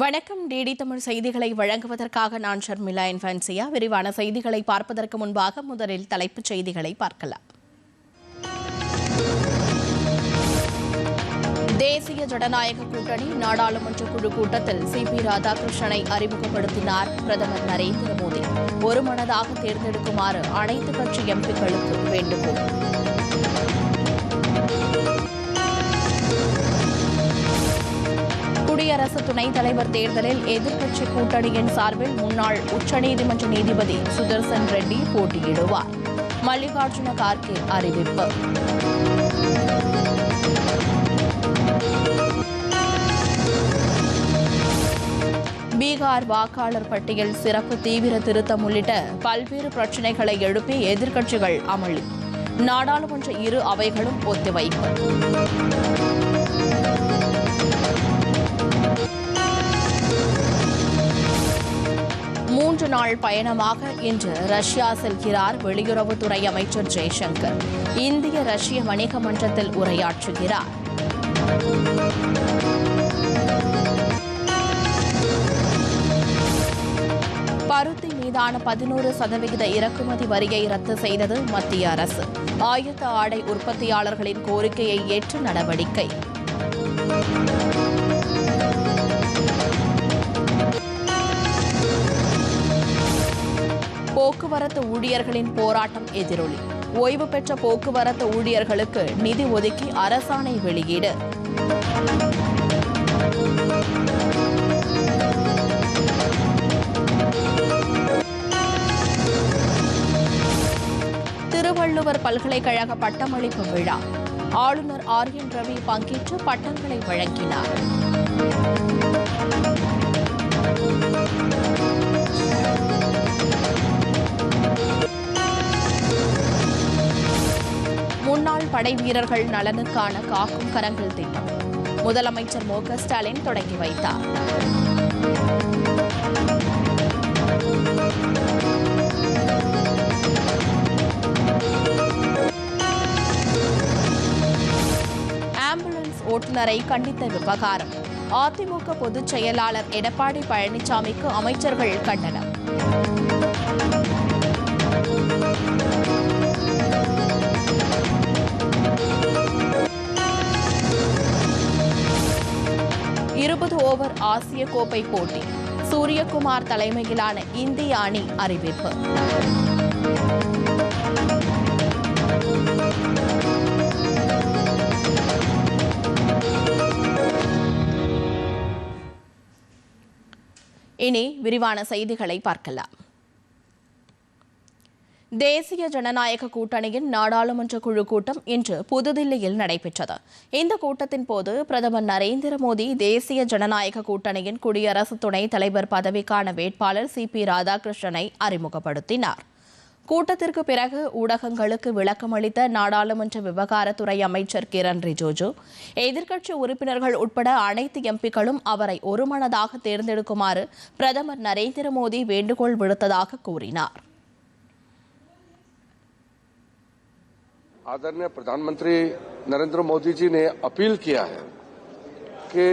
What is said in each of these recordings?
வணக்கம். டிடி தமிழ் செய்திகளை வழங்குவதற்காக நான் ஷர்மிளா இன்ஃபான்சியா. விரிவான செய்திகளை பார்ப்பதற்கு முன்பாக முதலில் தலைப்புச் செய்திகளை பார்க்கலாம். தேசிய ஜனநாயக கூட்டணி நாடாளுமன்ற குழு கூட்டத்தில் சி பி ராதாகிருஷ்ணனை அறிமுகப்படுத்தினார் பிரதமர் நரேந்திர மோடி. ஒருமனதாக தேர்ந்தெடுக்குமாறு அனைத்து கட்சி எம்பிக்களுக்கு வேண்டுகோள். குடியரசு துணைத் தலைவர் தேர்தலில் எதிர்க்கட்சி கூட்டணியின் சார்பில் முன்னாள் உச்சநீதிமன்ற நீதிபதி சுதர்சன் ரெட்டி போட்டியிடுவார். மல்லிகார்ஜுன கார்கே அறிவிப்பு. பீகார் வாக்காளர் பட்டியல் சிறப்பு தீவிர திருத்தம் உள்ளிட்ட பல்வேறு பிரச்சினைகளை எழுப்பி எதிர்க்கட்சிகள் அமளி. நாடாளுமன்ற இரு அவைகளும் ஒத்திவைப்பு. மூன்று நாள் பயணமாக இன்று ரஷ்யா செல்கிறார் வெளியுறவுத்துறை அமைச்சர் ஜெய்சங்கர். இந்திய ரஷ்ய வணிக மன்றத்தில் உரையாற்றுகிறார். பருத்தி மீதான பதினோரு சதவிகித இறக்குமதி வரியை ரத்து செய்தது மத்திய அரசு. ஆயத்த ஆடை உற்பத்தியாளர்களின் கோரிக்கையை ஏற்று நடவடிக்கை. போக்குவரத்து ஊழியர்களின் போராட்டம் எதிரொலி. ஓய்வு பெற்ற போக்குவரத்து ஊழியர்களுக்கு நிதி ஒதுக்கி அரசாணை வெளியீடு. திருவள்ளுவர் பல்கலைக்கழக பட்டமளிப்பு விழா. ஆளுநர் ஆர் என் ரவி பங்கேற்று பட்டங்களை வழங்கினார். முன்னாள் படை வீரர்கள் நலனுக்கான காக்கும் கரங்கள் திட்டம். முதலமைச்சர் மு ஸ்டாலின் தொடங்கி வைத்தார். ஆம்புலன்ஸ் ஓட்டுநரை கண்டித்த விவகாரம். அதிமுக பொதுச் செயலாளர் எடப்பாடி பழனிசாமிக்கு அமைச்சர்கள் கண்டனம். இருபது ஓவர் ஆசிய கோப்பை போட்டி. சூரியகுமார் தலைமையிலான இந்திய அணி அறிவிப்பு. இனி விரிவான செய்திகளை பார்க்கலாம். தேசிய ஜனநாயக கூட்டணியின் நாடாளுமன்ற குழு கூட்டம் இன்று புதுதில்லியில் நடைபெற்றது. இந்த கூட்டத்தின் போது பிரதமர் நரேந்திர மோடி தேசிய ஜனநாயக கூட்டணியின் குடியரசு துணைத் தலைவர் பதவிக்கான வேட்பாளர் சி பி ராதாகிருஷ்ணனை அறிமுகப்படுத்தினார். கூட்டத்திற்கு பிறகு ஊடகங்களுக்கு விளக்கமளித்த நாடாளுமன்ற விவகாரத்துறை அமைச்சர் கிரண் ரிஜிஜு எதிர்க்கட்சி உறுப்பினர்கள் உட்பட அனைத்து எம்பிக்களும் அவரை ஒருமனதாக தேர்ந்தெடுக்குமாறு பிரதமர் நரேந்திர மோடி வேண்டுகோள் விடுத்ததாக கூறினார். आदरणीय प्रधानमंत्री नरेंद्र मोदी जी ने अपील किया है कि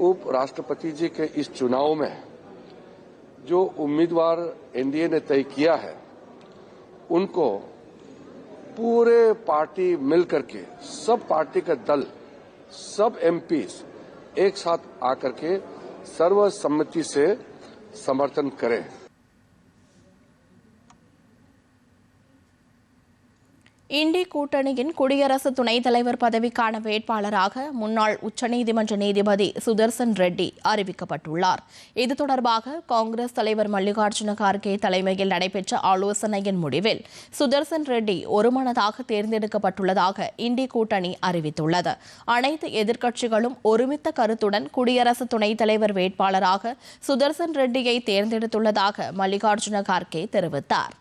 उपराष्ट्रपति जी के इस चुनाव में जो उम्मीदवार एनडीए ने तय किया है, उनको पूरे पार्टी मिलकर के, सब पार्टी का दल, सब एमपीज एक साथ आकर के सर्वसम्मति से समर्थन करें। இண்டி கூட்டணியின் குடியரசு துணைத் தலைவர் பதவிக்கான வேட்பாளராக முன்னாள் உச்சநீதிமன்ற நீதிபதி சுதர்சன் ரெட்டி அறிவிக்கப்பட்டுள்ளார். இது தொடர்பாக காங்கிரஸ் தலைவர் மல்லிகார்ஜுன கார்கே தலைமையில் நடைபெற்ற ஆலோசனையின் முடிவில் சுதர்சன் ரெட்டி ஒருமனதாக தேர்ந்தெடுக்கப்பட்டுள்ளதாக இண்டி கூட்டணி அறிவித்துள்ளது. அனைத்து எதிர்க்கட்சிகளும் ஒருமித்த கருத்துடன் குடியரசு துணைத் தலைவர் வேட்பாளராக சுதர்சன் ரெட்டியை தேர்ந்தெடுத்துள்ளதாக மல்லிகார்ஜுன கார்கே தெரிவித்தார்.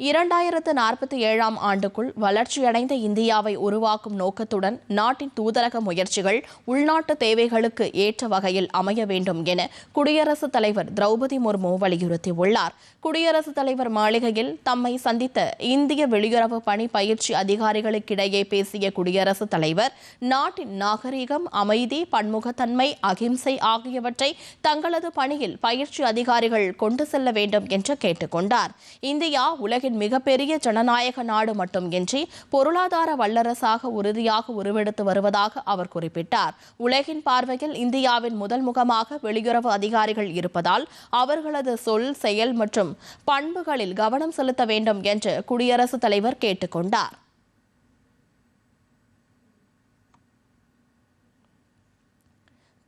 இரண்டாயிரத்து நாற்பத்தி ஏழாம் ஆண்டுக்குள் வளர்ச்சியடைந்த இந்தியாவை உருவாக்கும் நோக்கத்துடன் நாட்டின் தூதரக முயற்சிகள் உள்நாட்டு தேவைகளுக்கு ஏற்ற வகையில் அமைய வேண்டும் என குடியரசுத் தலைவர் திரௌபதி முர்மு வலியுறுத்தியுள்ளார். குடியரசுத் தலைவர் மாளிகையில் தம்மை சந்தித்த இந்திய வெளியுறவு பணி பயிற்சி அதிகாரிகளுக்கிடையே பேசிய குடியரசுத் தலைவர் நாட்டின் நாகரிகம் அமைதி பன்முகத்தன்மை அகிம்சை ஆகியவற்றை தங்களது பணியில் பயிற்சி அதிகாரிகள் கொண்டு செல்ல வேண்டும் என்று கேட்டுக்கொண்டார் இந்தியா உலகின் மிகப்பெரிய ஜனநாயக நாடு மட்டுமின்றி பொருளாதார வல்லரசாக உறுதியாக உருவெடுத்து வருவதாக அவர் குறிப்பிட்டார். உலகின் பார்வையில் இந்தியாவின் முதல் முகமாக வெளியுறவு அதிகாரிகள் இருப்பதால் அவர்களது சொல் செயல் மற்றும் பண்புகளில் கவனம் செலுத்த வேண்டும் என்று குடியரசுத் தலைவர் கேட்டுக்கொண்டார்.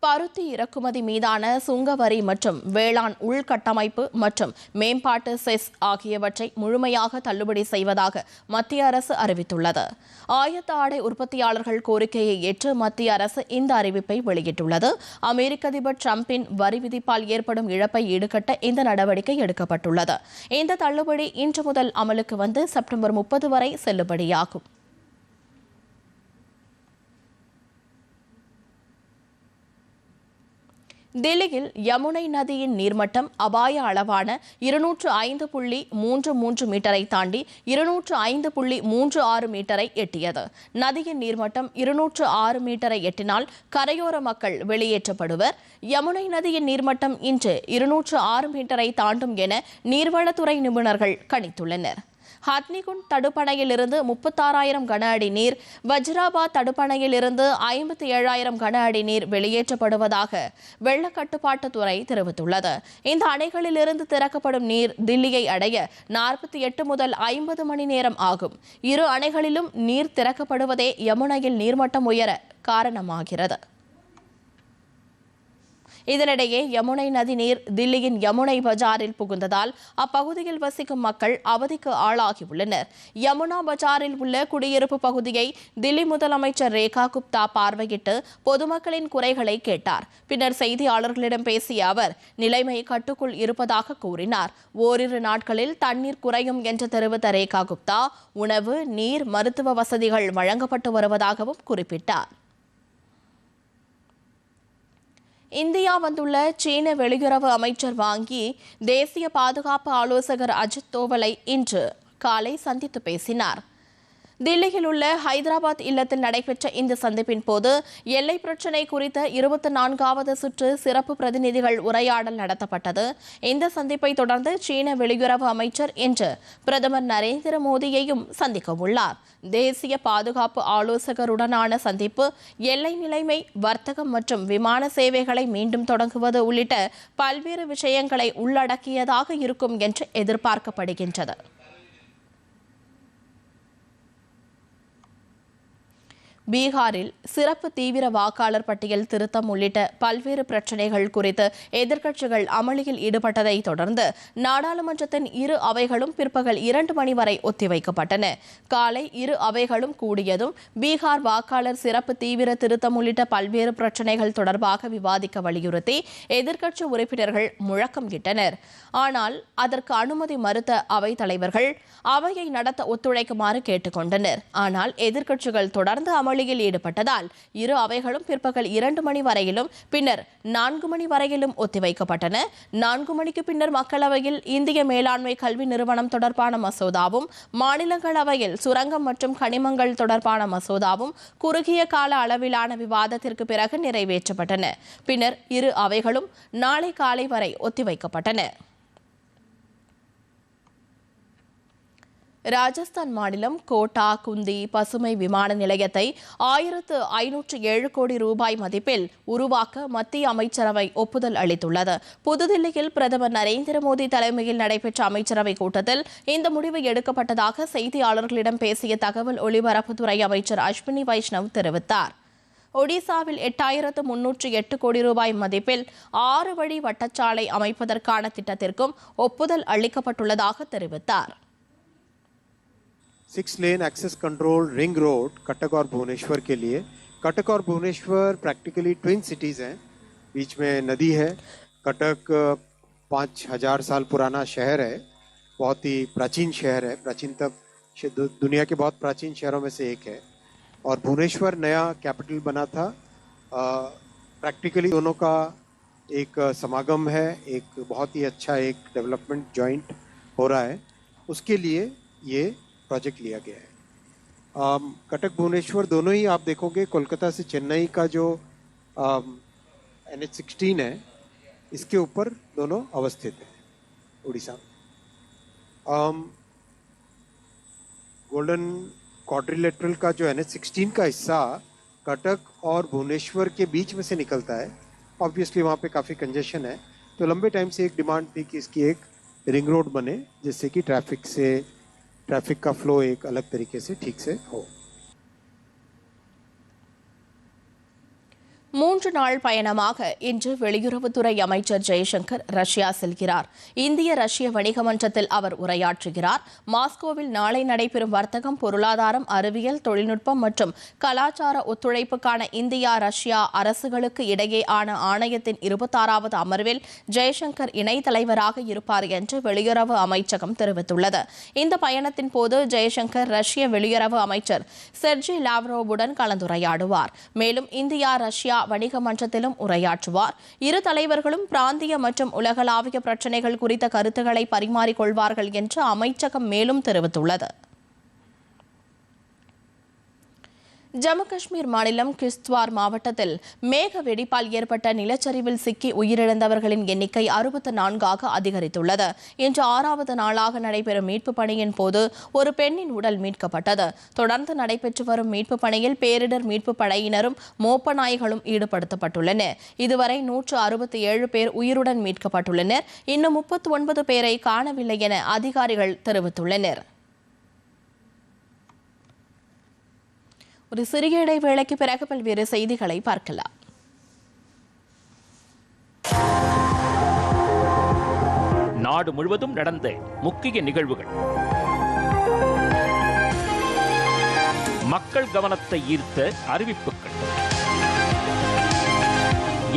பருத்தி இறக்குமதி மீதான சுங்க வரி மற்றும் வேளாண் உள்கட்டமைப்பு மற்றும் மேம்பாட்டு செஸ் ஆகியவற்றை முழுமையாக தள்ளுபடி செய்வதாக மத்திய அரசு அறிவித்துள்ளது. ஆயத்த ஆடை உற்பத்தியாளர்கள் கோரிக்கையை ஏற்று மத்திய அரசு இந்த அறிவிப்பை வெளியிட்டுள்ளது. அமெரிக்க அதிபர் டிரம்பின் வரி விதிப்பால் ஏற்படும் இழப்பை ஈடுகட்ட இந்த நடவடிக்கை எடுக்கப்பட்டுள்ளது. இந்த தள்ளுபடி இன்று முதல் அமலுக்கு வந்து செப்டம்பர் முப்பது வரை செல்லுபடியாகும். தில்லியில் யமுனை நதியின் நீர்மட்டம் அபாய அளவான இருநூற்று ஐந்து புள்ளி மூன்று மூன்று மீட்டரை தாண்டி இருநூற்று ஐந்து புள்ளி மூன்று ஆறு மீட்டரை எட்டியது. நதியின் நீர்மட்டம் இருநூற்று ஆறு மீட்டரை எட்டினால் கரையோர மக்கள் வெளியேற்றப்படுவர். யமுனை நதியின் நீர்மட்டம் இன்று இருநூற்று ஆறு மீட்டரை தாண்டும் என நீர்வளத்துறை நிபுணர்கள் கணித்துள்ளனர். ஹத்னிகுண்ட் தடுப்பணையிலிருந்து முப்பத்தாறாயிரம் கன அடி நீர் வஜ்ராபாத் தடுப்பணையிலிருந்து ஐம்பத்தி ஏழாயிரம் கன அடி நீர் வெளியேற்றப்படுவதாக வெள்ள கட்டுப்பாட்டுத்துறை தெரிவித்துள்ளது. இந்த அணைகளிலிருந்து திறக்கப்படும் நீர் தில்லியை அடைய நாற்பத்தி எட்டு முதல் ஐம்பது மணி நேரம் ஆகும். இரு அணைகளிலும் நீர் திறக்கப்படுவதே யமுனையில் நீர்மட்டம் உயர காரணமாகிறது. இதனிடையே யமுனை நதி நீர் தில்லியின் யமுனை பஜாரில் புகுந்ததால் அப்பகுதியில் வசிக்கும் மக்கள் அவதிக்கு ஆளாகியுள்ளனர். யமுனா பஜாரில் உள்ள குடியிருப்பு பகுதியை தில்லி முதலமைச்சர் ரேகா குப்தா பார்வையிட்டு பொதுமக்களின் குறைகளை கேட்டார். பின்னர் செய்தியாளர்களிடம் பேசிய அவர் நிலைமை கட்டுக்குள் இருப்பதாக கூறினார். ஓரிரு நாட்களில் தண்ணீர் குறையும் என்று தெரிவித்த ரேகா குப்தா உணவு நீர் மருத்துவ வசதிகள் வழங்கப்பட்டு வருவதாகவும் குறிப்பிட்டார். இந்தியா வந்துள்ள சீன வெளியுறவு அமைச்சர் வாங்கி தேசிய பாதுகாப்பு ஆலோசகர் அஜித் தோவலை இன்று காலை சந்தித்து பேசினார். தில்லியில் உள்ள ஹைதராபாத் இல்லத்தில் நடைபெற்ற இந்த சந்திப்பின் போது எல்லை பிரச்சினை குறித்த இருபத்தி நான்காவது சுற்று சிறப்பு பிரதிநிதிகள் உரையாடல் நடத்தப்பட்டது. இந்த சந்திப்பை தொடர்ந்து சீன வெளியுறவு அமைச்சர் இன்று பிரதமர் நரேந்திர மோடியையும் சந்திக்க உள்ளார். தேசிய பாதுகாப்பு ஆலோசகருடனான சந்திப்பு எல்லை நிலைமை வர்த்தகம் மற்றும் விமான சேவைகளை மீண்டும் தொடங்குவது உள்ளிட்ட பல்வேறு விஷயங்களை உள்ளடக்கியதாக இருக்கும் என்று எதிர்பார்க்கப்படுகின்றது. பீகாரில் சிறப்பு தீவிர வாக்காளர் பட்டியல் திருத்தம் உள்ளிட்ட பல்வேறு பிரச்சினைகள் குறித்து எதிர்க்கட்சிகள் அமளியில் ஈடுபட்டதை தொடர்ந்து நாடாளுமன்றத்தின் இரு அவைகளும் பிற்பகல் இரண்டு மணி வரை ஒத்திவைக்கப்பட்டன. காலை இரு அவைகளும் கூடியதும் பீகார் வாக்காளர் சிறப்பு தீவிர திருத்தம் உள்ளிட்ட பல்வேறு பிரச்சினைகள் தொடர்பாக விவாதிக்க வலியுறுத்தி எதிர்க்கட்சி உறுப்பினர்கள் முழக்கம் இட்டனர். ஆனால் அதற்கு அனுமதி மறுத்த அவைத் தலைவர்கள் அவையை நடத்த ஒத்துழைக்குமாறு கேட்டுக்கொண்டனர். ஆனால் எதிர்க்கட்சிகள் தொடர்ந்து அமளியில் ஈடுபட்டதால் இரு அவைகளும் பிற்பகல் இரண்டு மணி வரையிலும் பின்னர் நான்கு மணி வரையிலும் ஒத்திவைக்கப்பட்டன. நான்கு மணிக்கு பின்னர் மக்களவையில் இந்திய மேலாண்மை கல்வி நிறுவனம் தொடர்பான மசோதாவும் மாநிலங்களவையில் சுரங்கம் மற்றும் கனிமங்கள் தொடர்பான மசோதாவும் குறுகிய கால அளவிலான விவாதத்திற்கு பிறகு நிறைவேற்றப்பட்டன. பின்னர் இரு அவைகளும் நாளை காலை வரை ஒத்திவைக்கப்பட்டன. ராஜஸ்தான் மாநிலம் கோட்டா குந்தி பசுமை விமான நிலையத்தை ஆயிரத்து ஐநூற்று ஏழு கோடி ரூபாய் மதிப்பில் உருவாக்க மத்திய அமைச்சரவை ஒப்புதல் அளித்துள்ளது. புதுதில்லியில் பிரதமர் நரேந்திர மோடி தலைமையில் நடைபெற்ற அமைச்சரவை கூட்டத்தில் இந்த முடிவு எடுக்கப்பட்டதாக செய்தியாளர்களிடம் பேசிய தகவல் ஒலிபரப்புத்துறை அமைச்சர் அஸ்வினி வைஷ்ணவ் தெரிவித்தார். ஒடிசாவில் எட்டாயிரத்து முன்னூற்று எட்டு கோடி ரூபாய் மதிப்பில் ஆறு வழி வட்டச்சாலை அமைப்பதற்கான திட்டத்திற்கும் ஒப்புதல் அளிக்கப்பட்டுள்ளதாக தெரிவித்தார். Six lane access control ring road Cuttack और भुवनेश्वर के लिए। कटक और भुवनेश्वर प्रैक्टिकली ट्विन सिटीज़ हैं। बीच में नदी है। कटक पाँच हज़ार साल पुराना शहर है। बहुत ही प्राचीन शहर है। प्राचीनतम दुनिया के बहुत प्राचीन शहरों में से एक है। और भुवनेश्वर नया कैपिटल बना था। प्रैक्टिकली दोनों का एक समागम है। एक बहुत ही अच्छा एक डेवलपमेंट जॉइंट हो रहा है। उसके लिए ये प्रोजेक्ट लिया गया है। कटक भुवनेश्वर दोनों ही आप देखोगे, कोलकाता से चेन्नई का जो एन एच सिक्सटीन है, इसके ऊपर दोनों अवस्थित हैं, उड़ीसा में। गोल्डन क्वाड्रिलेटरल का जो एन एच सिक्सटीन का हिस्सा कटक और भुवनेश्वर के बीच में से निकलता है ऑब्वियसली वहाँ पे काफ़ी कंजेशन है। तो लंबे टाइम से एक डिमांड थी कि इसकी एक रिंग रोड बने, जिससे कि ट्रैफ़िक से ट्रैफ़िक का फ्लो एक अलग तरीके से ठीक से हो। மூன்று நாள் பயணமாக இன்று வெளியுறவுத்துறை அமைச்சர் ஜெய்சங்கர் ரஷ்யா செல்கிறார். இந்திய ரஷ்ய வணிக மன்றத்தில் அவர் உரையாற்றுகிறார். மாஸ்கோவில் நாளை நடைபெறும் வர்த்தகம் பொருளாதாரம் அறிவியல் தொழில்நுட்பம் மற்றும் கலாச்சார ஒத்துழைப்புக்கான இந்தியா ரஷ்யா அரசுகளுக்கு இடையேயான ஆணையத்தின் இருபத்தாறாவது அமர்வில் ஜெய்சங்கர் இணை தலைவராக இருப்பார் என்று வெளியுறவு அமைச்சகம் தெரிவித்துள்ளது. இந்த பயணத்தின் போது ஜெய்சங்கர் ரஷ்ய வெளியுறவு அமைச்சர் செர்ஜி லாவ்ரோவுடன் கலந்துரையாடுவார். மேலும் இந்தியா ரஷ்யா வணிக மன்றத்திலும் உரையாற்றுவார். இரு தலைவர்களும் பிராந்திய மற்றும் உலகளாவிய பிரச்சினைகள் குறித்த கருத்துக்களை பரிமாறிக்கொள்வார்கள் என்று அமைச்சகம் மேலும் தெரிவித்துள்ளது. ஜம்மு காஷ்மீர் மாநிலம் கிஸ்த்வார் மாவட்டத்தில் மேக வெடிப்பால் ஏற்பட்ட நிலச்சரிவில் சிக்கி உயிரிழந்தவர்களின் எண்ணிக்கை அறுபத்து நான்காக அதிகரித்துள்ளது. இன்று ஆறாவது நாளாக நடைபெறும் மீட்புப் பணியின் போது ஒரு பெண்ணின் உடல் மீட்கப்பட்டது. தொடர்ந்து நடைபெற்று வரும் மீட்புப் பணியில் பேரிடர் மீட்புப் படையினரும் மோப்ப நாய்களும் ஈடுபடுத்தப்பட்டுள்ளனர். இதுவரை நூற்று அறுபத்தி ஏழு பேர் உயிருடன் மீட்கப்பட்டுள்ளனர். இன்னும் முப்பத்தி ஒன்பது பேரை காணவில்லை என அதிகாரிகள் தெரிவித்துள்ளனர். ஒரு சிறிய இடைவேளைக்கு பிறகு பல்வேறு செய்திகளை பார்க்கலாம். நாடு முழுவதும் நடந்த முக்கிய நிகழ்வுகள். மக்கள் கவனத்தை ஈர்த்த அறிவிப்புகள்.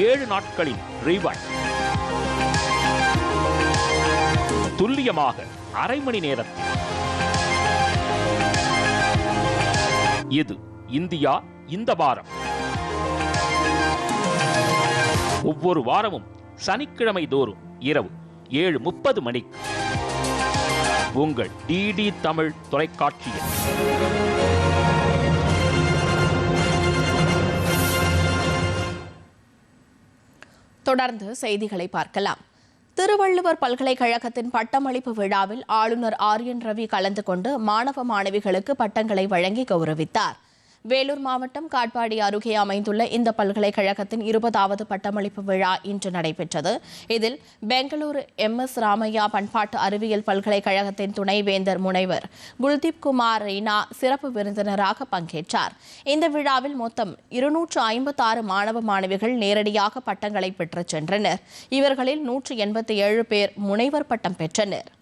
ஏழு நாட்களின் ரீவாய் துல்லியமாக அரை மணி நேரத்தில். இது இந்தியா இந்த வாரம். ஒவ்வொரு வாரமும் சனிக்கிழமை தோறும் இரவு ஏழு முப்பது மணிக்கு உங்கள் டிடி தமிழ் தொலைக்காட்சியில் தொடர்ந்து செய்திகளை பார்க்கலாம். திருவள்ளுவர் பல்கலைக்கழகத்தின் பட்டமளிப்பு விழாவில் ஆளுநர் ஆர் என் ரவி கலந்து கொண்டு மாணவ மாணவிகளுக்கு பட்டங்களை வழங்கி கௌரவித்தார். வேலூர் மாவட்டம் காட்பாடி அருகே அமைந்துள்ள இந்த பல்கலைக்கழகத்தின் இருபதாவது பட்டமளிப்பு விழா இன்று நடைபெற்றது. இதில் பெங்களூரு எம். எஸ். ராமையா பண்பாட்டு அறிவியல் பல்கலைக்கழகத்தின் துணைவேந்தர் முனைவர் குல்தீப் குமார் ரெய்னா சிறப்பு விருந்தினராக பங்கேற்றார். இந்த விழாவில் மொத்தம் இருநூற்று ஐம்பத்தாறு மாணவ மாணவிகள் நேரடியாக பட்டங்களை பெற்றுச் சென்றனர். இவர்களில் நூற்று எண்பத்தி ஏழு பேர் முனைவர் பட்டம் பெற்றனர்.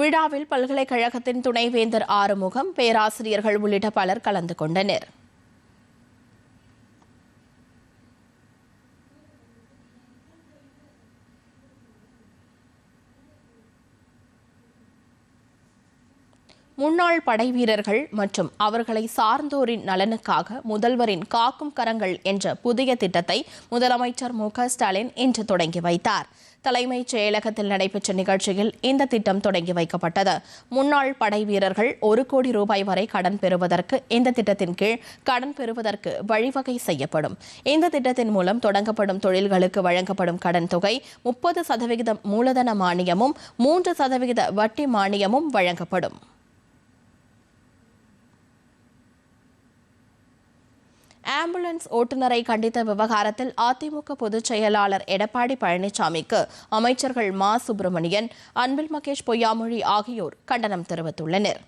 விழாவில் பல்கலைக்கழகத்தின் துணைவேந்தர் ஆறுமுகம் பேராசிரியர்கள் உள்ளிட்ட பலர் கலந்து கொண்டனர். முன்னாள் படைவீரர்கள் மற்றும் அவர்களை சார்ந்தோரின் நலனுக்காக முதல்வரின் காக்கும் கரங்கள் என்ற புதிய திட்டத்தை முதலமைச்சர் மு ஸ்டாலின் இன்று தொடங்கி வைத்தார். தலைமைச் செயலகத்தில் நடைபெற்ற நிகழ்ச்சியில் இந்த திட்டம் தொடங்கி வைக்கப்பட்டது. முன்னாள் படை வீரர்கள் ஒரு கோடி ரூபாய் வரை கடன் பெறுவதற்கு இந்த திட்டத்தின் கீழ் கடன் பெறுவதற்கு வழிவகை செய்யப்படும். இந்த திட்டத்தின் மூலம் தொடங்கப்படும் தொழில்களுக்கு வழங்கப்படும் கடன் தொகை முப்பது சதவிகிதம் மூலதன மானியமும் மூன்று சதவிகித வட்டி மானியமும் வழங்கப்படும். ஆம்புலன்ஸ் ஓட்டுநரை கண்டித்த விவகாரத்தில் அதிமுக பொதுச் செயலாளர் எடப்பாடி பழனிசாமிக்கு அமைச்சர்கள் மா. சுப்பிரமணியன் அன்பில் மகேஷ் பொய்யாமொழி ஆகியோர் கண்டனம் தெரிவித்துள்ளனர்.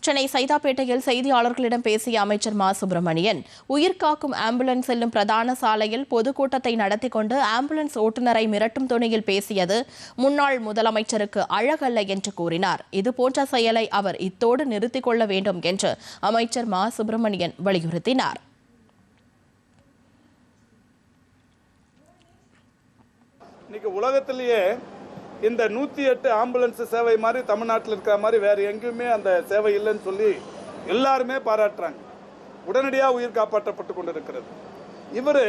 சென்னை சைதாப்பேட்டையில் செய்தியாளர்களிடம் பேசிய அமைச்சர் மா. சுப்பிரமணியன் உயிர்காக்கும் ஆம்புலன்ஸ் செல்லும் பிரதான சாலையில் பொதுக்கூட்டத்தை நடத்தி கொண்டு ஆம்புலன்ஸ் ஓட்டுநரை மிரட்டும் துணியில் பேசியது முன்னாள் முதலமைச்சருக்கு அழகல்ல என்று கூறினார். இதுபோன்ற செயலை அவர் இத்தோடு நிறுத்திக் கொள்ள வேண்டும் என்று அமைச்சர் மா. சுப்பிரமணியன் வலியுறுத்தினார். இன்னைக்கு உலகத்திலேயே இந்த நூற்றி எட்டு ஆம்புலன்ஸ் சேவை மாதிரி தமிழ்நாட்டில் இருக்கிற மாதிரி வேறு எங்கேயுமே அந்த சேவை இல்லைன்னு சொல்லி எல்லாருமே பாராட்டுறாங்க. உடனடியாக உயிர் காப்பாற்றப்பட்டு கொண்டு இருக்கிறது இவர்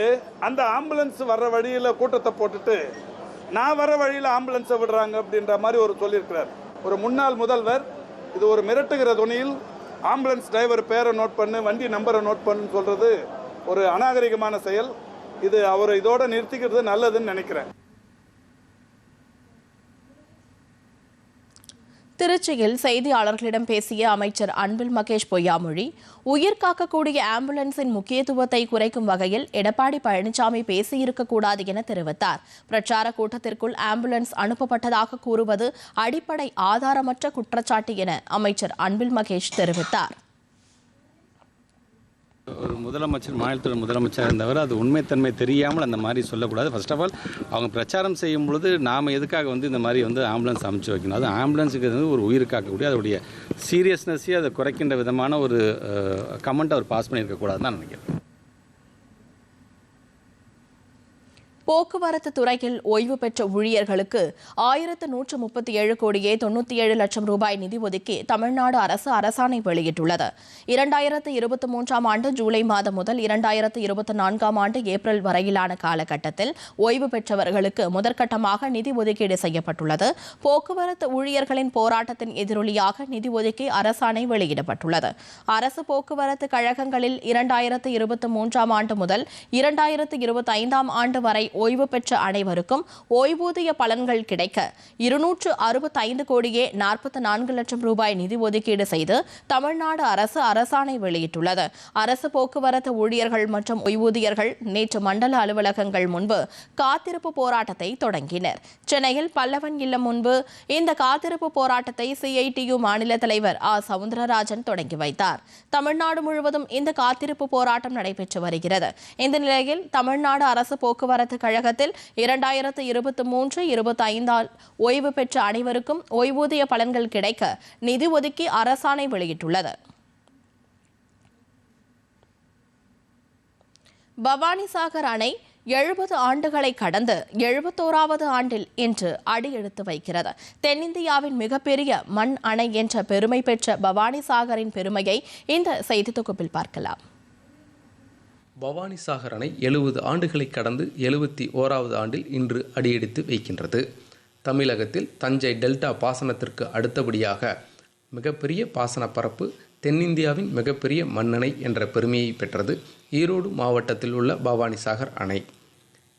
அந்த ஆம்புலன்ஸ் வர்ற வழியில் கூட்டத்தை போட்டுட்டு நான் வர வழியில் ஆம்புலன்ஸை விடுறாங்க அப்படின்ற மாதிரி ஒரு சொல்லியிருக்கிறார். ஒரு முன்னாள் முதல்வர் இது ஒரு மிரட்டுகிற துணியில் ஆம்புலன்ஸ் டிரைவர் பேரை நோட் பண்ணு வண்டி நம்பரை நோட் பண்ணுன்னு சொல்கிறது ஒரு அநாகரிகமான செயல். இது அவர் இதோட நிறுத்திக்கிறது நல்லதுன்னு நினைக்கிறேன். திருச்சியில் செய்தியாளர்களிடம் பேசிய அமைச்சர் அன்பில் மகேஷ் பொய்யாமொழி உயிர் காக்கக்கூடிய ஆம்புலன்ஸின் முக்கியத்துவத்தை குறைக்கும் வகையில் எடப்பாடி பழனிசாமி பேசியிருக்கக்கூடாது என தெரிவித்தார். பிரச்சார கூட்டத்திற்குள் ஆம்புலன்ஸ் அனுப்பப்பட்டதாக கூறுவது அடிப்படை ஆதாரமற்ற குற்றச்சாட்டு என அமைச்சர் அன்பில் மகேஷ் தெரிவித்தார். ஒரு முதலமைச்சர் மாநிலத்தோட முதலமைச்சராக இருந்தவர் அது உண்மைத்தன்மை தெரியாமல் அந்த மாதிரி சொல்லக்கூடாது. ஃபர்ஸ்ட் ஆஃப் ஆல் அவங்க பிரச்சாரம் செய்யும் பொழுது நாம் எதுக்காக வந்து இந்த மாதிரி வந்து ஆம்புலன்ஸ் அமைச்சு வைக்கணும்? அது ஆம்புலன்ஸுக்கு வந்து ஒரு உயிர் காக்கக்கூடிய அதோடைய சீரியஸ்னஸே அதை குறைக்கின்ற விதமான ஒரு கமெண்ட் அவர் பாஸ் பண்ணியிருக்கக்கூடாதுன்னு நான் நினைக்கிறேன். போக்குவரத்து துறையில் ஓய்வு பெற்ற ஊழியர்களுக்கு ஆயிரத்து நூற்று முப்பத்தி ஏழு கோடியே தொண்ணூற்றி ஏழு லட்சம் ரூபாய் நிதி ஒதுக்கி தமிழ்நாடு அரசு அரசாணை வெளியிட்டுள்ளது. இரண்டாயிரத்து இருபத்தி மூன்றாம் ஆண்டு ஜூலை மாதம் முதல் இரண்டாயிரத்து இருபத்தி நான்காம் ஆண்டு ஏப்ரல் வரையிலான காலகட்டத்தில் ஓய்வு பெற்றவர்களுக்கு முதற்கட்டமாக நிதி ஒதுக்கீடு செய்யப்பட்டுள்ளது. போக்குவரத்து ஊழியர்களின் போராட்டத்தின் எதிரொலியாக நிதி ஒதுக்கி அரசாணை வெளியிடப்பட்டுள்ளது. அரசு போக்குவரத்து கழகங்களில் இரண்டாயிரத்து இருபத்தி மூன்றாம் ஆண்டு முதல் இரண்டாயிரத்து இருபத்தி ஐந்தாம் ஆண்டு வரை ஓய்வு பெற்ற அனைவருக்கும் ஓய்வூதிய பலன்கள் கிடைக்க இருநூற்று அறுபத்தைந்து கோடியே நாற்பத்தி நான்கு லட்சம் ரூபாய் நிதி ஒதுக்கீடு செய்து தமிழ்நாடு அரசு அரசாணை வெளியிட்டுள்ளது. அரசு போக்குவரத்து ஊழியர்கள் மற்றும் ஓய்வூதியர்கள் நேற்று மண்டல அலுவலகங்கள் முன்பு காத்திருப்பு போராட்டத்தை தொடங்கினர். சென்னையில் பல்லவன் இல்லம் முன்பு இந்த காத்திருப்பு போராட்டத்தை சிஐடியு மாநில தலைவர் ஆ. சவுந்தரராஜன் தொடங்கி வைத்தார். தமிழ்நாடு முழுவதும் இந்த காத்திருப்பு போராட்டம் நடைபெற்று வருகிறது. இந்த நிலையில் தமிழ்நாடு அரசு போக்குவரத்து கழகத்தில் இரண்டாயிரத்து இருபத்தி மூன்று இருபத்தி ஐந்தால் ஓய்வு பெற்ற அனைவருக்கும் ஓய்வூதிய பலன்கள் கிடைக்க நிதி ஒதுக்கி அரசாணை வெளியிட்டுள்ளது. பவானிசாகர் அணை எழுபது ஆண்டுகளை கடந்து எழுபத்தோராவது ஆண்டில் இன்று அடியெடுத்து வைக்கிறது. தென்னிந்தியாவின் மிகப்பெரிய மண் அணை என்ற பெருமை பெற்ற பவானிசாகரின் பெருமையை இந்த செய்தி தொகுப்பில் பார்க்கலாம். பவானிசாகர் அணை எழுபது ஆண்டுகளை கடந்து எழுபத்தி ஓராவது ஆண்டில் இன்று அடியெடுத்து வைக்கின்றது. தமிழகத்தில் தஞ்சை டெல்டா பாசனத்திற்கு அடுத்தபடியாக மிகப்பெரிய பாசன பரப்பு தென்னிந்தியாவின் மிகப்பெரிய மண்ணணை என்ற பெருமையை பெற்றது ஈரோடு மாவட்டத்தில் உள்ள பவானிசாகர் அணை.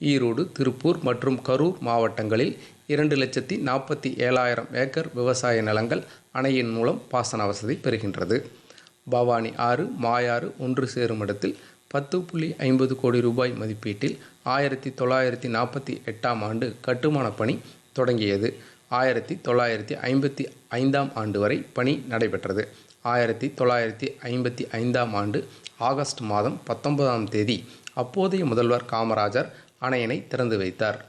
ஈரோடு திருப்பூர் மற்றும் கரூர் மாவட்டங்களில் இரண்டு லட்சத்தி நாற்பத்தி ஏழாயிரம் ஏக்கர் விவசாய நிலங்கள் அணையின் மூலம் பாசன வசதி பெறுகின்றது. பவானி ஆறு மாயாறு ஒன்று சேரும் இடத்தில் பத்து புள்ளி ஐம்பது கோடி ரூபாய் மதிப்பீட்டில் ஆயிரத்தி தொள்ளாயிரத்தி நாற்பத்தி எட்டாம் ஆண்டு கட்டுமானப் பணி தொடங்கியது. ஆயிரத்தி தொள்ளாயிரத்தி ஐம்பத்தி ஐந்தாம் ஆண்டு வரை பணி நடைபெற்றது. ஆயிரத்தி தொள்ளாயிரத்தி ஐம்பத்தி ஐந்தாம் ஆண்டு ஆகஸ்ட் மாதம் பத்தொன்பதாம் தேதி அப்போதைய முதல்வர் காமராஜர் அணையினை திறந்து வைத்தார்.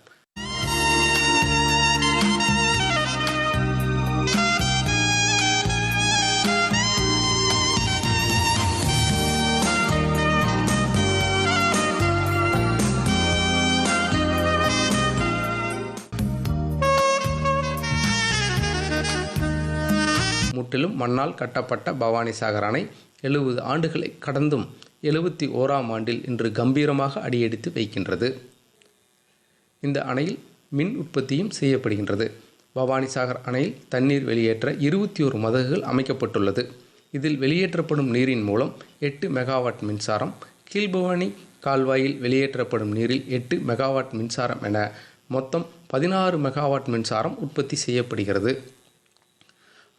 முற்றிலும் மண்ணால் கட்டப்பட்ட பவானிசாகர் அணை எழுபது ஆண்டுகளை கடந்தும் எழுபத்தி ஓராம் ஆண்டில் இன்று கம்பீரமாக அடியெடுத்து வைக்கின்றது. இந்த அணையில் மின் உற்பத்தியும் செய்யப்படுகின்றது. பவானிசாகர் அணையில் தண்ணீர் வெளியேற்ற இருபத்தி ஒரு மதகுகள் அமைக்கப்பட்டுள்ளது. இதில் வெளியேற்றப்படும் நீரின் மூலம் எட்டு மெகாவாட் மின்சாரம் கீழ்பவானி கால்வாயில் வெளியேற்றப்படும் நீரில் எட்டு மெகாவாட் மின்சாரம் என மொத்தம் பதினாறு மெகாவாட் மின்சாரம் உற்பத்தி செய்யப்படுகிறது.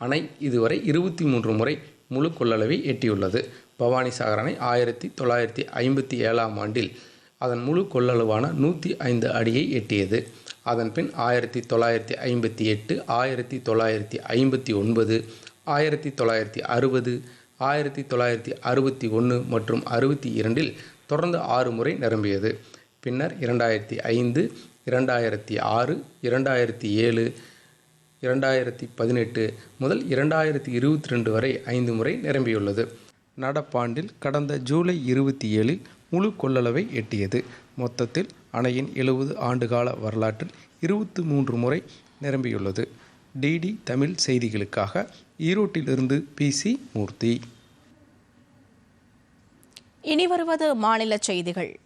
அணை இதுவரை இருபத்தி மூன்று முறை முழு கொள்ளளவை எட்டியுள்ளது. பவானிசாகர் அணை ஆயிரத்தி தொள்ளாயிரத்தி ஐம்பத்தி ஏழாம் ஆண்டில் அதன் முழு கொள்ளளவான நூற்றி ஐந்து அடியை எட்டியது. அதன் பின் ஆயிரத்தி தொள்ளாயிரத்தி ஐம்பத்தி எட்டு ஆயிரத்தி தொள்ளாயிரத்தி ஐம்பத்தி ஒன்பது ஆயிரத்தி தொள்ளாயிரத்தி அறுபது ஆயிரத்தி தொள்ளாயிரத்தி அறுபத்தி ஒன்று மற்றும் அறுபத்தி இரண்டில் தொடர்ந்து ஆறு முறை நிரம்பியது. பின்னர் இரண்டாயிரத்தி ஐந்து இரண்டாயிரத்தி ஆறு இரண்டாயிரத்தி ஏழு இரண்டாயிரத்தி பதினெட்டு முதல் இரண்டாயிரத்தி இருபத்தி ரெண்டு வரை ஐந்து முறை நிரம்பியுள்ளது. நடப்பாண்டில் கடந்த ஜூலை இருபத்தி ஏழில் முழு கொள்ளளவை எட்டியது. மொத்தத்தில் அணையின் எழுபது ஆண்டுகால வரலாற்றில் இருபத்தி மூன்று முறை நிரம்பியுள்ளது. டிடி தமிழ் செய்திகளுக்காக ஈரோட்டிலிருந்து பி சி மூர்த்தி. இனி வருவது மாநில செய்திகள்.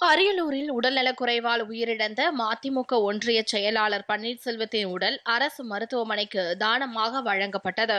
அரியலூரில் உடல்நலக்குறைவால் உயிரிழந்த மதிமுக ஒன்றிய செயலாளர் பன்னீர்செல்வத்தின் உடல் அரசு மருத்துவமனைக்கு தானமாக வழங்கப்பட்டது.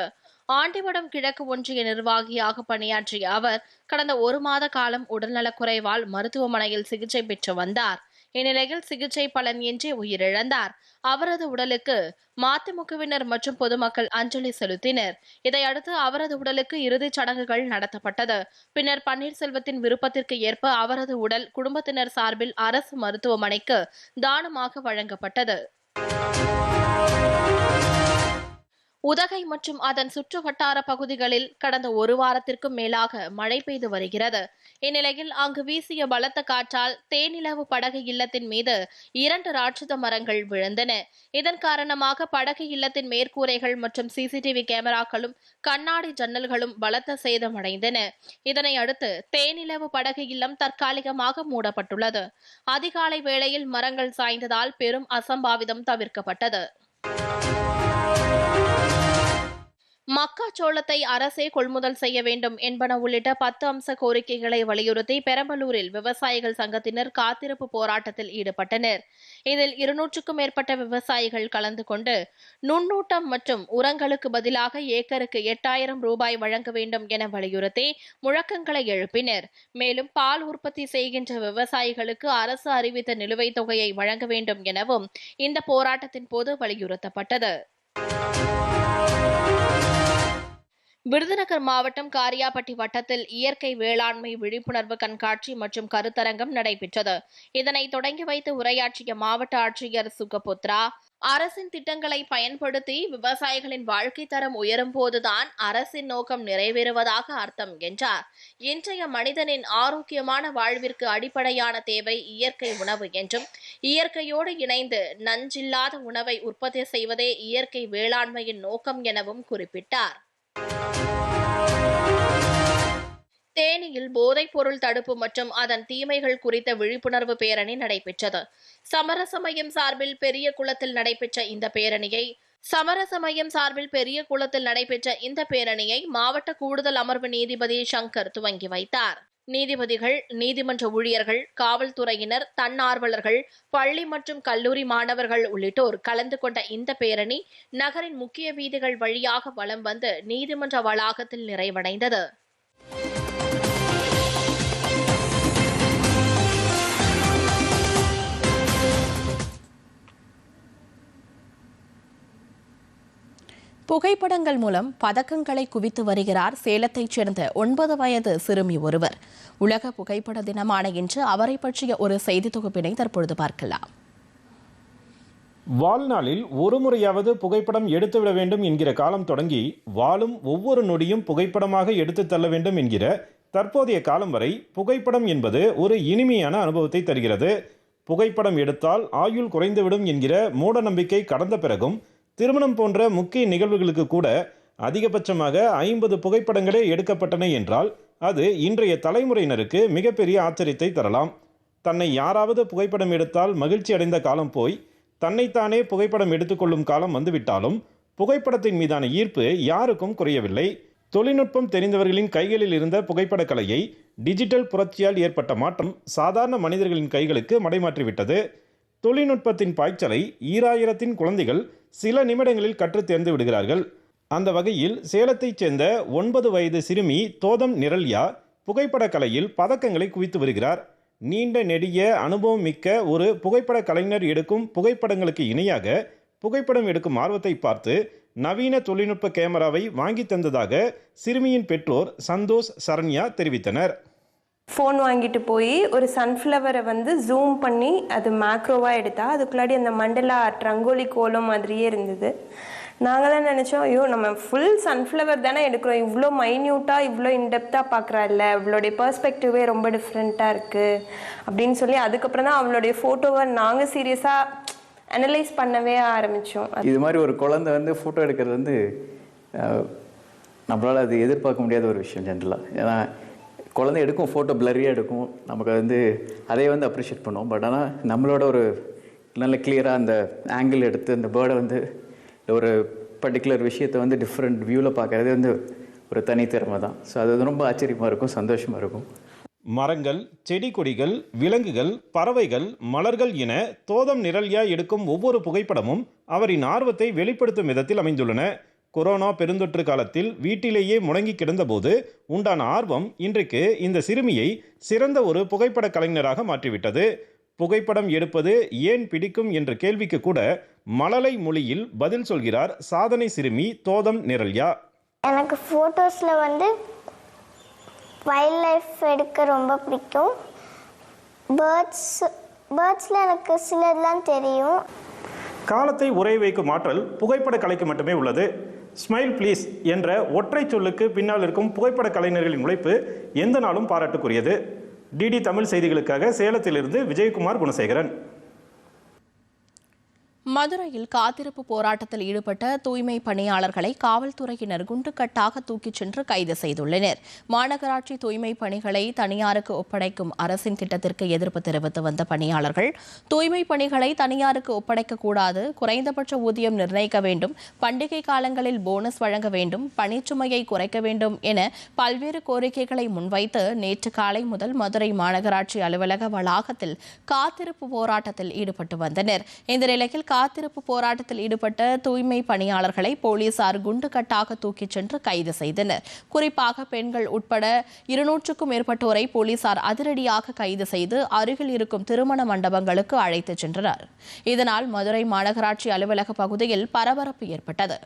ஆண்டிவடம் கிழக்கு ஒன்றிய நிர்வாகியாக பணியாற்றிய அவர் கடந்த ஒரு மாத காலம் உடல்நலக் குறைவால் மருத்துவமனையில் சிகிச்சை பெற்று வந்தார். இந்நிலையில் சிகிச்சை பலனின்றி உயிரிழந்தார். அவரது உடலுக்கு மதிமுகவினர் மற்றும் பொதுமக்கள் அஞ்சலி செலுத்தினர். இதையடுத்து அவரது உடலுக்கு இறுதிச் சடங்குகள் நடத்தப்பட்டது. பின்னர் பன்னீர்செல்வத்தின் விருப்பத்திற்கு ஏற்ப அவரது உடல் குடும்பத்தினர் சார்பில் அரசு மருத்துவமனைக்கு தானமாக வழங்கப்பட்டது. உதகை மற்றும் அதன் சுற்று வட்டார பகுதிகளில் கடந்த ஒரு வாரத்திற்கும் மேலாக மழை பெய்து வருகிறது. இந்நிலையில் அங்கு வீசிய பலத்த காற்றால் தேனிலவு படகு இல்லத்தின் மீது இரண்டு ராட்சத மரங்கள் விழுந்தன. இதன் காரணமாக படகு இல்லத்தின் மேற்கூரைகள் மற்றும் சிசிடிவி கேமராக்களும் கண்ணாடி ஜன்னல்களும் பலத்த சேதமடைந்தன. இதனை அடுத்து தேனிலவு படகு இல்லம் தற்காலிகமாக மூடப்பட்டுள்ளது. அதிகாலை வேளையில் மரங்கள் சாய்ந்ததால் பெரும் அசம்பாவிதம் தவிர்க்கப்பட்டது. மக்காச்சோளத்தை அரசே கொள்முதல் செய்ய வேண்டும் என்பன உள்ளிட்ட பத்து அம்ச கோரிக்கைகளை வலியுறுத்தி பெரம்பலூரில் விவசாயிகள் சங்கத்தினர் காத்திருப்பு போராட்டத்தில் ஈடுபட்டனர். இதில் இருநூற்றுக்கும் மேற்பட்ட விவசாயிகள் கலந்து கொண்டு நுண்ணூட்டம் மற்றும் உரங்களுக்கு பதிலாக ஏக்கருக்கு எட்டாயிரம் ரூபாய் வழங்க வேண்டும் என வலியுறுத்தி முழக்கங்களை எழுப்பினர். மேலும் பால் உற்பத்தி செய்கின்ற விவசாயிகளுக்கு அரசு அறிவித்த நிலுவைத் தொகையை வழங்க வேண்டும் எனவும் இந்த போராட்டத்தின் போது வலியுறுத்தப்பட்டது. விருதுநகர் மாவட்டம் காரியாபட்டி வட்டத்தில் இயற்கை வேளாண்மை விழிப்புணர்வு கண்காட்சி மற்றும் கருத்தரங்கம் நடைபெற்றது. இதனை தொடங்கி வைத்து உரையாற்றிய மாவட்ட ஆட்சியர் சுகபுத்ரா அரசின் திட்டங்களை பயன்படுத்தி விவசாயிகளின் வாழ்க்கை தரம் உயரும் போதுதான் அரசின் நோக்கம் நிறைவேறுவதாக அர்த்தம் என்றார். இன்றைய மனிதனின் ஆரோக்கியமான வாழ்விற்கு அடிப்படையான தேவை இயற்கை உணவு என்றும் இயற்கையோடு இணைந்து நஞ்சில்லாத உணவை உற்பத்தி செய்வதே இயற்கை வேளாண்மையின் நோக்கம் எனவும் குறிப்பிட்டார். தேனியில் போதைப்பொருள் தடுப்பு மற்றும் அதன் தீமைகள் குறித்த விழிப்புணர்வு பேரணி நடைபெற்றது. சமரசமயம் சார்பில் பெரிய குளத்தில் நடைபெற்ற இந்த பேரணியை சமரசமயம் சார்பில் பெரிய குளத்தில் நடைபெற்ற இந்த பேரணியை மாவட்ட கூடுதல் அமர்வு நீதிபதி சங்கர் துவங்கி வைத்தார். நீதிபதிகள் நீதிமன்ற ஊழியர்கள் காவல்துறையினர் தன்னார்வலர்கள் பள்ளி மற்றும் கல்லூரி மாணவர்கள் உள்ளிட்டோர் கலந்து கொண்ட இந்த பேரணி நகரின் முக்கிய வீதிகள் வழியாக வலம் வந்து நீதிமன்ற வளாகத்தில் நிறைவடைந்தது. புகைப்படங்கள் மூலம் பதக்கங்களை குவித்து வருகிறார் சேலத்தைச் சேர்ந்த ஒன்பது வயது சிறுமி ஒருவர். உலக புகைப்பட தினமான இன்று அவரை பற்றிய ஒரு செய்தி தொகுப்பினை தற்பொழுது பார்க்கலாம். வாழ்நாளில் ஒரு முறையாவது புகைப்படம் எடுத்துவிட வேண்டும் என்கிற காலம் தொடங்கி வாழும் ஒவ்வொரு நொடியும் புகைப்படமாக எடுத்து தள்ள வேண்டும் என்கிற தற்போதைய காலம் வரை புகைப்படம் என்பது ஒரு இனிமையான அனுபவத்தை தருகிறது. புகைப்படம் எடுத்தால் ஆயுள் குறைந்துவிடும் என்கிற மூட நம்பிக்கை கடந்த பிறகும் திருமணம் போன்ற முக்கிய நிகழ்வுகளுக்கு கூட அதிகபட்சமாக ஐம்பது புகைப்படங்களே எடுக்கப்பட்டன என்றால் அது இன்றைய தலைமுறையினருக்கு மிகப்பெரிய ஆச்சரியத்தை தரலாம். தன்னை யாராவது புகைப்படம் எடுத்தால் மகிழ்ச்சி அடைந்த காலம் போய் தன்னைத்தானே புகைப்படம் எடுத்துக்கொள்ளும் காலம் வந்துவிட்டாலும் புகைப்படத்தின் மீதான ஈர்ப்பு யாருக்கும் குறையவில்லை. தொழில்நுட்பம் தெரிந்தவர்களின் கைகளில் இருந்த புகைப்படக் கலையை டிஜிட்டல் புரட்சியால் ஏற்பட்ட மாற்றம் சாதாரண மனிதர்களின் கைகளுக்கு மடைமாற்றிவிட்டது. தொழில்நுட்பத்தின் பாய்ச்சலை ஈராயிரத்தின் குழந்தைகள் சில நிமிடங்களில் கற்றுத் தேர்ந்து விடுகிறார்கள். அந்த வகையில் சேலத்தைச் சேர்ந்த ஒன்பது வயது சிறுமி தோதம் நிரல்யா புகைப்படக் கலையில் பதக்கங்களை குவித்து வருகிறார். நீண்ட நெடிய அனுபவம் மிக்க ஒரு புகைப்பட கலைஞர் எடுக்கும் புகைப்படங்களுக்கு இணையாக புகைப்படம் எடுக்கும் ஆர்வத்தை பார்த்து நவீன தொழில்நுட்ப கேமராவை வாங்கி தந்ததாக சிறுமியின் பெற்றோர் சந்தோஷ் சரண்யா தெரிவித்தனர். ஃபோன் வாங்கிட்டு போய் ஒரு சன்ஃப்ளவரை வந்து ஜூம் பண்ணி அது மேக்ரோவாக எடுத்தா அதுக்குள்ளாடி அந்த மண்டலா ரங்கோலி கோலம் மாதிரியே இருந்தது. நாங்களாம் நினச்சோம் ஐயோ நம்ம ஃபுல் சன்ஃப்ளவர் தானே எடுக்கிறோம். இவ்வளோ மைன்யூட்டாக இவ்வளோ இன்டெப்த்தாக பார்க்குறா இல்லை அவளுடைய பர்ஸ்பெக்டிவே ரொம்ப டிஃப்ரெண்ட்டாக இருக்குது அப்படின்னு சொல்லி அதுக்கப்புறம் தான் அவளுடைய ஃபோட்டோவை நாங்கள் சீரியஸாக அனலைஸ் பண்ணவே ஆரம்பித்தோம் இது மாதிரி ஒரு குழந்தை வந்து ஃபோட்டோ எடுக்கிறது வந்து நம்மளால் அது எதிர்பார்க்க முடியாத ஒரு விஷயம் ஜென்ரலாக ஏன்னா குழந்தை எடுக்கும் ஃபோட்டோ பிளரியாக எடுக்கும். நமக்கு வந்து அதே வந்து அப்ரிஷியேட் பண்ணுவோம் பட் ஆனால் நம்மளோட ஒரு நல்ல கிளியராக அந்த ஆங்கிள் எடுத்து அந்த பேர்டை வந்து ஒரு பர்டிகுலர் விஷயத்தை வந்து டிஃப்ரெண்ட் வியூவில் பார்க்கறது வந்து ஒரு தனித்திறமை தான். ஸோ அது வந்து ரொம்ப ஆச்சரியமாக இருக்கும் சந்தோஷமாக இருக்கும். மரங்கள் செடி கொடிகள் விலங்குகள் பறவைகள் மலர்கள் என தோதம் நிரல்யா எடுக்கும் ஒவ்வொரு புகைப்படமும் அவரின் ஆர்வத்தை வெளிப்படுத்தும் விதத்தில் அமைந்துள்ளன. கொரோனா பெருந்தொற்று காலத்தில் வீட்டிலேயே முடங்கி கிடந்தபோது உண்டான ஆர்வம் இன்றைக்கு இந்த சிறுமியை சிறந்த ஒரு புகைப்பட கலைஞராக மாற்றிவிட்டது. புகைப்படம் எடுப்பது ஏன் பிடிக்கும் என்ற கேள்விக்கு கூட மழலை மொழியில் பதில் சொல்கிறார் சாதனை சிறுமி தோதம் நிரல்யா. எனக்கு ஃபோட்டோஸில் வந்து வைல்ட் லைஃப் எடுக்க ரொம்ப பிடிக்கும். பேர்ட்ஸ் பேர்ட்ஸில் எனக்கு சிலதெல்லாம் தெரியும். காலத்தை உரைய வைக்கும் ஆற்றல் புகைப்பட கலைக்கு மட்டுமே உள்ளது. ஸ்மைல் ப்ளீஸ் என்ற ஒற்றை சொல்லுக்கு பின்னால் இருக்கும் புகைப்பட கலைஞர்களின் உழைப்பு எந்த நாளும் பாராட்டுக்குரியது. டிடி தமிழ் செய்திகளுக்காக சேலத்திலிருந்து விஜயகுமார் குணசேகரன். மதுரையில் காத்திருப்பு போராட்டத்தில் ஈடுபட்ட தூய்மை பணியாளர்களை காவல்துறையினர் குண்டுக்கட்டாக தூக்கிச் சென்று கைது செய்துள்ளனர். மாநகராட்சி தூய்மை பணிகளை தனியாருக்கு ஒப்படைக்கும் அரசின் திட்டத்திற்கு எதிர்ப்பு தெரிவித்து வந்த பணியாளர்கள் தூய்மை பணிகளை தனியாருக்கு ஒப்படைக்கக்கூடாது குறைந்தபட்ச ஊதியம் நிர்ணயிக்க வேண்டும் பண்டிகை காலங்களில் போனஸ் வழங்க வேண்டும் பணிச்சுமையை குறைக்க வேண்டும் என பல்வேறு கோரிக்கைகளை முன்வைத்து நேற்று காலை முதல் மதுரை மாநகராட்சி அலுவலக வளாகத்தில் காத்திருப்பு போராட்டத்தில் ஈடுபட்டு வந்தனர். இந்த நிலையில் காத்திருப்பு போராட்டத்தில் ஈடுபட்ட தூய்மை பணியாளர்களை போலீசார் குண்டுக்கட்டாக தூக்கிச் சென்று கைது செய்தனர். குறிப்பாக பெண்கள் உட்பட இருநூற்றுக்கும் மேற்பட்டோரை போலீசார் அதிரடியாக கைது செய்து அருகில் இருக்கும் திருமண மண்டபங்களுக்கு அழைத்துச் சென்றனர். இதனால் மதுரை மாநகராட்சி அலுவலக பகுதியில் பரபரப்பு ஏற்பட்டது.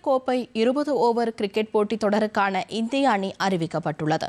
கோப்பை இருபது ஓவர் கிரிக்கெட் போட்டித் தொடருக்கான இந்திய அணி அறிவிக்கப்பட்டுள்ளது.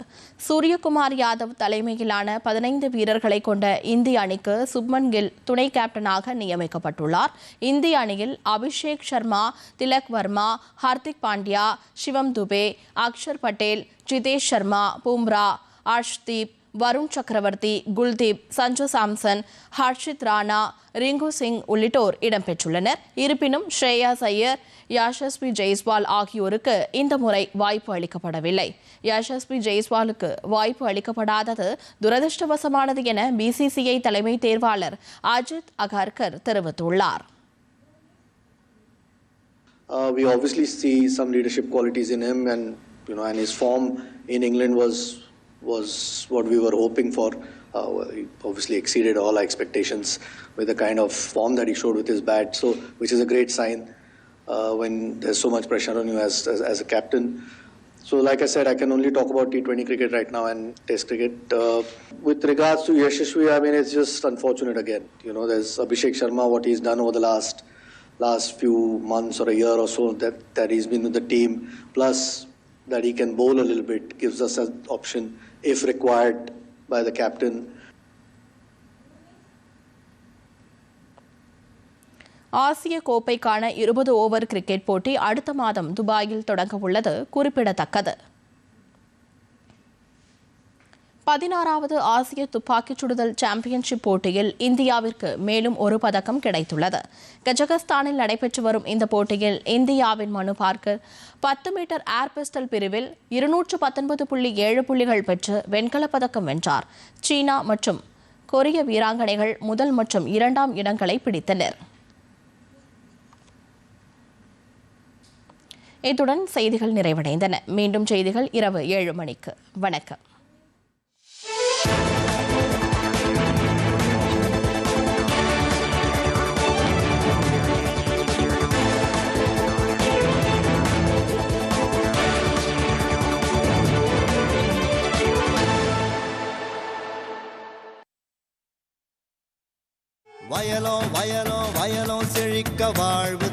சூரியகுமார் யாதவ் தலைமையிலான பதினைந்து வீரர்களை கொண்ட இந்திய அணிக்கு சுப்மன் கில் துணை கேப்டனாக நியமிக்கப்பட்டுள்ளார். இந்திய அணியில் அபிஷேக் சர்மா திலக் வர்மா ஹார்திக் பாண்டியா சிவம் துபே அக்ஷர் பட்டேல் ஜிதேஷ் சர்மா பும்ரா அர்ஷ்தீப் வருண் சக்கரவர்த்தி குல்தீப் சஞ்சு சாம்சன் ஹர்ஷித் ராணா ரிங்கு சிங் உள்ளிட்டோர் இடம்பெற்றுள்ளனர். இருப்பினும் ஸ்ரேயா ஐயர் யாஷஸ்வி ஜெய்ஸ்வால் ஆகியோருக்கு இந்த முறை வாய்ப்பு அளிக்கப்படவில்லை. யாஷஸ்வி ஜெய்ஸ்வாலுக்கு வாய்ப்பு அளிக்கப்படாதது துரதிருஷ்டவசமானது என பிசிசிஐ தலைமை தேர்வாளர் அஜித் அகார்கர் தெரிவித்துள்ளார். Uh, we obviously see some leadership qualities in him, and you know, and his form in England was was what we were hoping for. Uh, he obviously exceeded all our expectations with the kind of form that he showed with his bat. So, which is a great sign uh, when there's so much pressure on you as, as as a captain. So, like I said, I can only talk about T20 cricket right now and Test cricket. Uh, with regards to Yashasvi, I mean, it's just unfortunate again. You know, there's Abhishek Sharma, what he's done over the last last few months or a year or so that, that he's been with the team, plus that he can bowl a little bit, gives us an option if required by the captain. ஆசிய கோப்பைக்கான இருபது over cricket போட்டி அடுத்த மாதம் துபாயில் தொடங்க உள்ளது குறிப்பிடத்தக்கது பதினாறாவது ஆசிய துப்பாக்கிச் சுடுதல் சாம்பியன்ஷிப் போட்டியில் இந்தியாவிற்கு மேலும் ஒரு பதக்கம் கிடைத்துள்ளது. கஜகஸ்தானில் நடைபெற்று வரும் இந்த போட்டியில் இந்தியாவின் மனு பார்க்கர் பத்து மீட்டர் ஏர் பிஸ்டல் பிரிவில் இருநூற்று பத்தொன்பது புள்ளி ஏழு புள்ளிகள் பெற்று வெண்கலப் பதக்கம் வென்றார். சீனா மற்றும் கொரிய வீராங்கனைகள் முதல் மற்றும் இரண்டாம் இடங்களை பிடித்தனர். இத்துடன் செய்திகள் நிறைவடைந்தன. மீண்டும் செய்திகள் இரவு ஏழு மணிக்கு. வணக்கம். வயலோ வயலோ வயலோ செழிக்க வாழ்வு